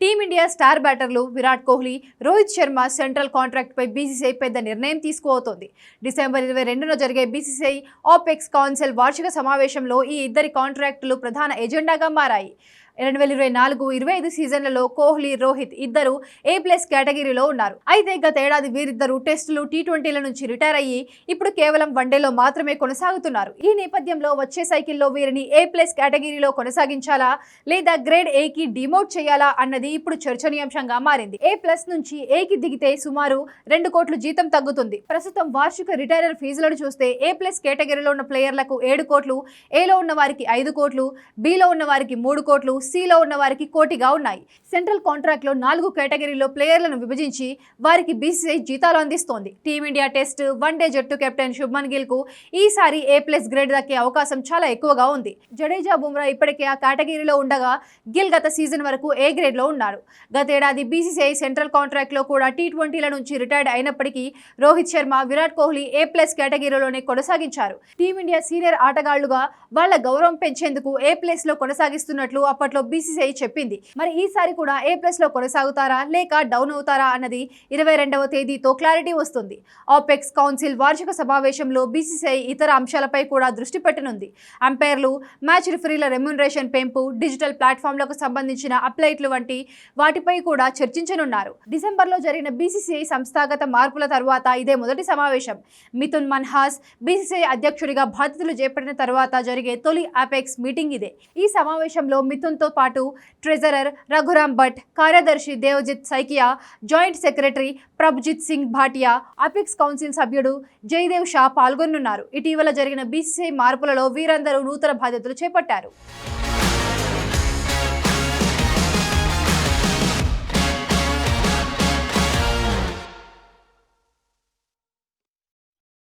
Team team India star బ్యాటర్లు Virat Kohli Rohit Sharma central కాంట్రాక్ట్పై BCCI పెద్ద నిర్ణయం తీసుకోబోతోంది డిసెంబర్ ఇరవై రెండున జరిగే బీసీసీఐ ఆపెక్స్ కౌన్సిల్ వార్షిక సమావేశంలో ఈ ఇద్దరి కాంట్రాక్టులు ప్రధాన ఎజెండాగా మారాయి. రెండు వేల ఇరవై నాలుగు ఇరవై ఐదు సీజన్లలో కోహ్లీ రోహిత్ ఇద్దరు ఏ ప్లస్ కేటగిరీలో ఉన్నారు. అయితే గత ఏడాది వీరిద్దరు టెస్టులు టీ ట్వంటీల నుంచి రిటైర్ అయ్యి ఇప్పుడు కేవలం వన్డేలో మాత్రమే కొనసాగుతున్నారు. ఈ నేపథ్యంలో వచ్చే సైకిల్లో వీరిని ఏ ప్లస్ కేటగిరీలో కొనసాగించాలా లేదా గ్రేడ్ ఏకి డిమోట్ చేయాలా అన్నది ఇప్పుడు చర్చనీయాంశంగా మారింది. ఏ ప్లస్ నుంచి ఏకి దిగితే సుమారు రెండు కోట్లు జీతం తగ్గుతుంది. ప్రస్తుతం వార్షిక రిటైరర్ ఫీజులను చూస్తే ఏ ప్లస్ కేటగిరీలో ఉన్న ప్లేయర్లకు ఏడు కోట్లు ఏలో ఉన్న వారికి ఐదు కోట్లు బిలో ఉన్న వారికి మూడు కోట్లు సిలో ఉన్న వారికి కోటిగా ఉన్నాయి. సెంట్రల్ కాంట్రాక్ట్లో నాలుగు కేటగిరీలో ప్లేయర్లను విభజించి వారికి బీసీసీఐ జీతాలు అందిస్తోంది. Team India test one day జట్టు కెప్టెన్ శుభ్మన్ గిల్కు ఈసారి ఏ ప్లస్ గ్రేడ్ దక్కే అవకాశం చాలా ఎక్కువగా ఉంది. జడేజా బుమ్రా ఇప్పటికే ఆ కేటగిరీలో ఉండగా గిల్ గత సీజన్ వరకు ఏ గ్రేడ్లో ఉన్నారు గతేడాది బీసీసీఐ సెంట్రల్ కాంట్రాక్ట్లో కూడా టీ ట్వంటీల నుంచి రిటైర్డ్ అయినప్పటికీ రోహిత్ శర్మ విరాట్ కోహ్లీ ఏ ప్లస్ కేటగిరీలోనే కొనసాగించారు. టీమిండియా సీనియర్ ఆటగాళ్ళుగా వాళ్ళ గౌరవం పెంచేందుకు ఏ ప్లస్లో కొనసాగిస్తున్నట్లు అప్పట్లో బీసీసీఐ చెప్పింది. మరి ఈసారి కూడా ఏ ప్లస్లో కొనసాగుతారా లేక డౌన్ అవుతారా అన్నది ఇరవై రెండవ తేదీతో క్లారిటీ వస్తుంది. ఆపెక్స్ కౌన్సిల్ వార్షిక సమావేశంలో బీసీసీఐ ఇతర అంశాలపై కూడా దృష్టి పెట్టనుంది. అంపైర్లు మ్యాచ్ రిఫరీల రెమ్యునరేషన్ పెంపు డిజిటల్ ప్లాట్ఫామ్లకు సంబంధించిన అప్లైట్లు వంటి వాటిపై కూడా చర్చించనున్నారు. డిసెంబర్లో జరిగిన బీసీసీఐ సంస్థాగత మార్పుల తర్వాత ఇదే మొదటి సమావేశం. మిథున్ మన్హాస్ బీసీసీఐ అధ్యక్షుడిగా బాధ్యతలు చేపట్టిన తర్వాత జరిగే తొలి అపెక్స్ మీటింగ్ ఇదే. ఈ సమావేశంలో మిథున్తో పాటు ట్రెజరర్ రఘురామ్ భట్ కార్యదర్శి Devajit Saikia joint secretary Prabhujit Singh Bhatia apex council సభ్యుడు జయదేవ్ షా పాల్గొనున్నారు ఇటీవల జరిగిన బీసీసీఐ మార్పులలో వీరందరూ నూతన బాధ్యతలు చేపట్టారు.